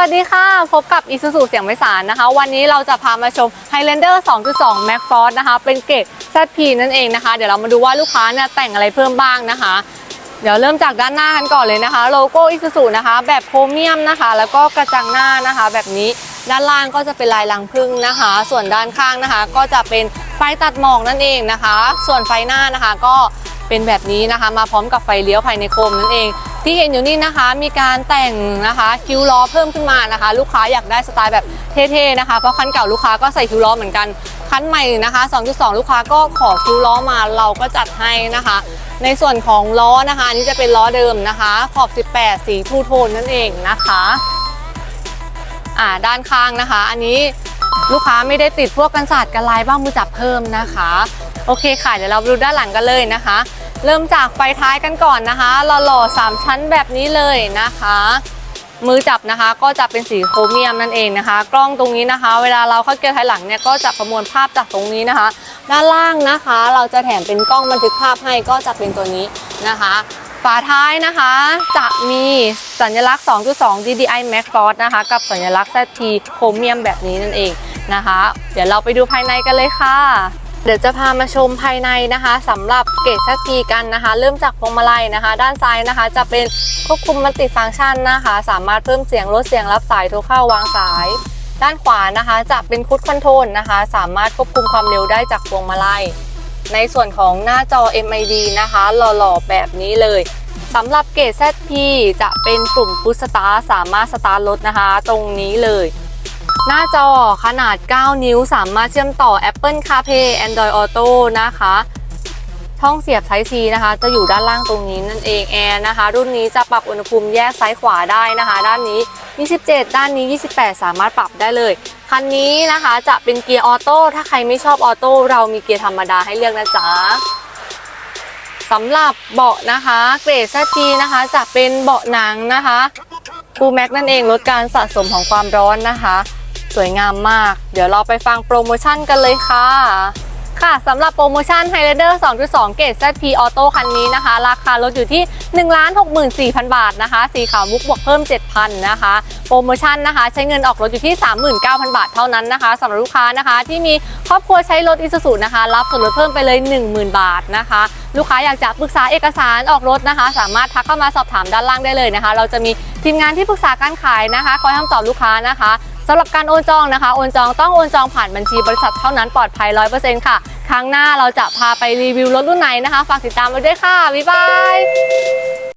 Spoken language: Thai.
วัสดีค่ะ พบกับ Isuzu เสียงไพศาลนะคะ วันนี้เราจะพามาชม Highlander 2.2 Max Force นะคะ เป็นเกรด ZP นั่นเองนะคะ เดี๋ยวเรามาดูว่าลูกค้าเนี่ยแต่งอะไรเพิ่มบ้างนะคะ เดี๋ยวเริ่มจากด้านหน้ากันก่อนเลยนะคะ โลโก้ Isuzu นะคะ แบบโครเมียมนะคะ แล้วก็กระจังหน้านะคะ แบบนี้ด้านล่างก็จะเป็นลายรังผึ้งนะคะ ส่วนด้านข้างนะคะ ก็จะเป็นไฟตัดหมอกนั่นเองนะคะ ส่วนไฟหน้านะคะก็เป็นแบบนี้นะคะ มาพร้อมกับไฟเลี้ยวภายในโคมนั่นเอง ที่เห็นอยู่นี่นะคะ มีการแต่งนะคะคิ้วล้อเพิ่มขึ้นมานะคะ ลูกค้าอยากได้สไตล์แบบเท่ๆนะคะเพราะคันเก่าลูกค้าก็ใส่คิ้วล้อเหมือนกันคันใหม่นะคะ 2.2 ลูกค้าก็ขอคิ้วล้อมาเราก็จัดให้นะคะ ในส่วนของล้อนะคะนนี้จะเป็นล้อเดิมนะคะ ขอบ 18 สีทูโทนนั่นเองนะคะอ่าด้านข้างนะคะ อันนี้ลูกค้าไม่ได้ติดพวกกันศาสตร์กันลายบ้างมือจับเพิ่มนะคะ โอเคค่ะเดี๋ยวเราดูด้านหลังกันเลยนะคะ เริ่มจากไฟท้ายกันก่อนนะคะหล่อๆสามชั้นแบบนี้เลยนะคะ มือจับนะคะก็จะเป็นสีโครเมียมนั่นเองนะคะ กล้องตรงนี้นะคะ เวลาเราเข้าเกียร์ถอยหลังเนี่ยก็จะประมวลภาพจากตรงนี้นะคะ ด้านล่างนะคะ เราจะแถมเป็นกล้องบันทึกภาพให้ก็จะเป็นตัวนี้นะคะฝาท้ายนะคะจะมีสัญลักษณ์ 2.2 DDI Max Force นะคะกับสัญลักษณ์ ZT โครเมียมแบบนี้นั่นเองนะคะ เดี๋ยวเราไปดูภายในกันเลยค่ะ เดี๋ยวจะพามาชมภายในนะคะสำหรับเกรด ZT กันนะคะ เริ่มจากพวงมาลัยนะคะ ด้านซ้ายนะคะ จะเป็นควบคุมมัลติฟังก์ชันนะคะ สามารถเพิ่มเสียงลดเสียงรับสายโทรเข้าวางสาย ด้านขวานะคะ จะเป็นคุดคอนโทรลนะคะ สามารถควบคุมความเร็วได้จากพวงมาลัย ในส่วนของหน้าจอ MID นะคะ หล่อๆแบบนี้เลยสำหรับเกรด ZP จะเป็นปุ่มพุชสตาร์สามารถสตาร์ทรถนะคะ ตรงนี้เลย หน้าจอขนาด 9 นิ้ว สามารถเชื่อมต่อ Apple CarPlay Android Auto นะคะช่องเสียบ Type C นะคะ จะอยู่ด้านล่างตรงนี้นั่นเองแอร์นะคะ รุ่นนี้จะปรับอุณหภูมิแยกซ้ายขวาได้นะคะ ด้านนี้ 27 ด้านนี้ 28 สามารถปรับได้เลย คันนี้นะคะจะเป็นเกียร์ออโต้ถ้าใครไม่ชอบออโต้เรามีเกียร์ธรรมดาให้เลือกนะจ๊ะสำหรับเบาะนะคะ เกรด ZT นะคะ จะเป็นเบาะหนังนะคะฟูแม็กนั่นเองลดการสะสมของความร้อนนะคะ สวยงามมาก เดี๋ยวเราไปฟังโปรโมชั่นกันเลยค่ะ ค่ะสำหรับโปรโมชั่น Highlander 2.2 เกรด ZP Auto คันนี้นะคะ ราคารถอยู่ที่ 164,000 บาทนะคะ สีขาวมุกบวกเพิ่ม 7,000 นะคะ โปรโมชั่นนะคะ ใช้เงินออกรถอยู่ที่ 39,000 บาทเท่านั้นนะคะสำหรับลูกค้านะคะที่มีครอบครัวใช้รถ Isuzu นะคะ รับส่วนลดเพิ่มไปเลย 10,000 บาทนะคะ ลูกค้าอยากจะปรึกษาเอกสารออกรถนะคะ สามารถทักเข้ามาสอบถามด้านล่างได้เลยนะคะ เราจะมีทีมงานที่ปรึกษาการขายนะคะ คอยคำตอบลูกค้านะคะ สำหรับการโอนจองนะคะ โอนจองต้องโอนจองผ่านบัญชีบริษัทเท่านั้นปลอดภัย 100%ค่ะ ครั้งหน้าเราจะพาไปรีวิวรถรุ่นไหนนะคะ ฝากติดตามไว้ด้วยค่ะ บ๊ายบาย